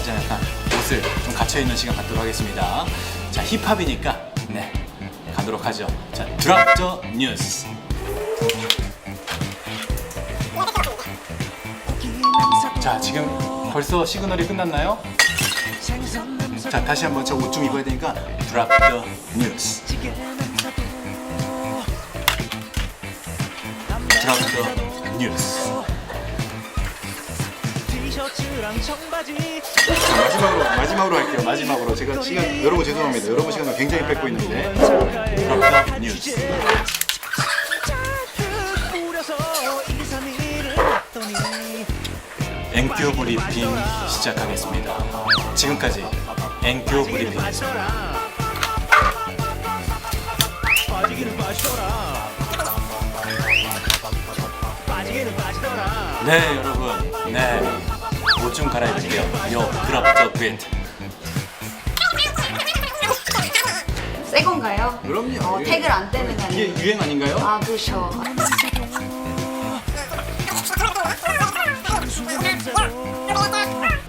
이제 약간 옷을 좀 갇혀 있는 시간 갖도록 하겠습니다. 자, 힙합이니까 네 가도록 하죠. 자, 드랍 더 뉴스. 자, 지금 벌써 시그널이 끝났나요? 자, 다시 한번 저 옷 좀 입어야 되니까 드랍 더 뉴스. 드랍 더 뉴스. 티셔츠랑 청바지 자, 마지막으로 마지막으로 할게요. 마지막으로 제가 시간 여러분 죄송합니다. 여러분 시간을 굉장히 뺏고 있는데 더 뉴스. 뿌려서 1, 2, 3, 1을 했더니 앵큐 브리핑 시작하겠습니다. 지금까지 앵큐 브리핑. 빠져라 빠지기는 빠지더라 빠지기는 빠지더라 네 여러분, 네. 옷 좀 갈아입을게요. 요 드랍 더 비트. 새 건가요? 그럼요. 어, 태그를 안 떼는 게 이게. 유행 아닌가요? 아, 그렇죠.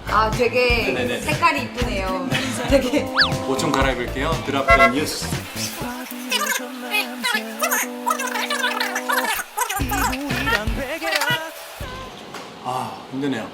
아, 되게 네네네. 색깔이 이쁘네요. 되게 옷 좀 갈아입을게요. 드랍 더 뉴스. 아 힘드네요.